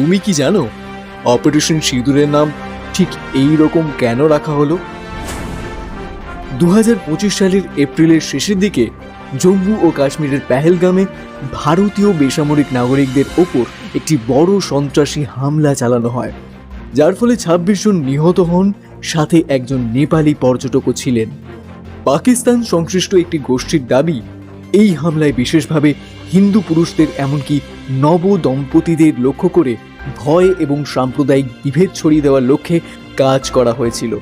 তুমি কি জানো? অপারেশন সিঁদুরের নাম ঠিক এই রকম কেন রাখা হলো? দু হাজার পঁচিশ সালের এপ্রিলের শেষের দিকে জম্মু ও কাশ্মীরের পেহেলগামে ভারতীয় বেসামরিক নাগরিকদের ওপর একটি বড় সন্ত্রাসী হামলা চালানো হয়। যার ফলে ছাব্বিশ জন নিহত হন, সাথে একজন নেপালি পর্যটকও ছিলেন। পাকিস্তান সংশ্লিষ্ট একটি গোষ্ঠীর দাবি, এই হামলায় বিশেষভাবে হিন্দু পুরুষদের এমনকি নব দম্পতিদের লক্ষ্য করে ভয় এবং সাম্প্রদায়িক বিভেদ ছড়িয়ে দেওয়ার লক্ষ্যে কাজ করা হয়েছিল।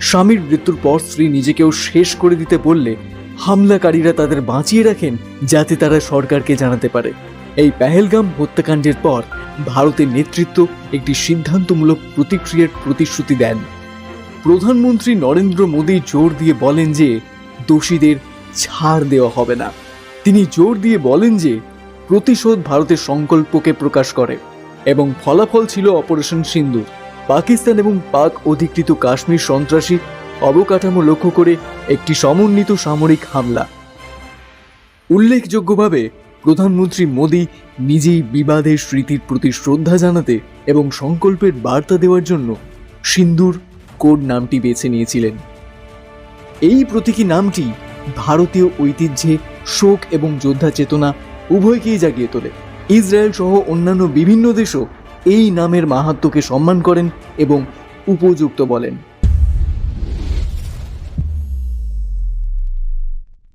স্বামীর মৃত্যুর পর স্ত্রী নিজেকেও শেষ করে দিতে বললে হামলাকারীরা তাদের বাঁচিয়ে রাখেন যাতে তারা সরকারকে জানাতে পারে। এই পেহেলগাম হত্যাকাণ্ডের পর ভারতের নেতৃত্ব একটি সিদ্ধান্তমূলক প্রতিক্রিয়ার প্রতিশ্রুতি দেন। প্রধানমন্ত্রী নরেন্দ্র মোদী জোর দিয়ে বলেন যে, দোষীদের ছাড় দেওয়া হবে না। তিনি জোর দিয়ে বলেন যে, প্রতিশোধ ভারতের সংকল্পকে প্রকাশ করে। এবং ফলাফল ছিল অপারেশন সিন্দুর। পাকিস্তান এবং পাক অধিকৃত কাশ্মীর সন্ত্রাসী অবকাঠামো লক্ষ্য করে একটি সমন্বিত সামরিক হামলা। উল্লেখযোগ্যভাবে, প্রধানমন্ত্রী মোদী নিজেই বিবাদের স্মৃতির প্রতি শ্রদ্ধা জানাতে এবং সংকল্পের বার্তা দেওয়ার জন্য সিন্দুর কোড নামটি বেছে নিয়েছিলেন। এই প্রতীকী নামটি ভারতীয় ঐতিহ্যে শোক এবং যোদ্ধা চেতনা উভয়কেই জাগিয়ে তোলে। ইসরায়েল সহ অন্যান্য বিভিন্ন দেশও এই নামের মাহাত্মকে সম্মান করেন এবং উপযুক্ত বলেন।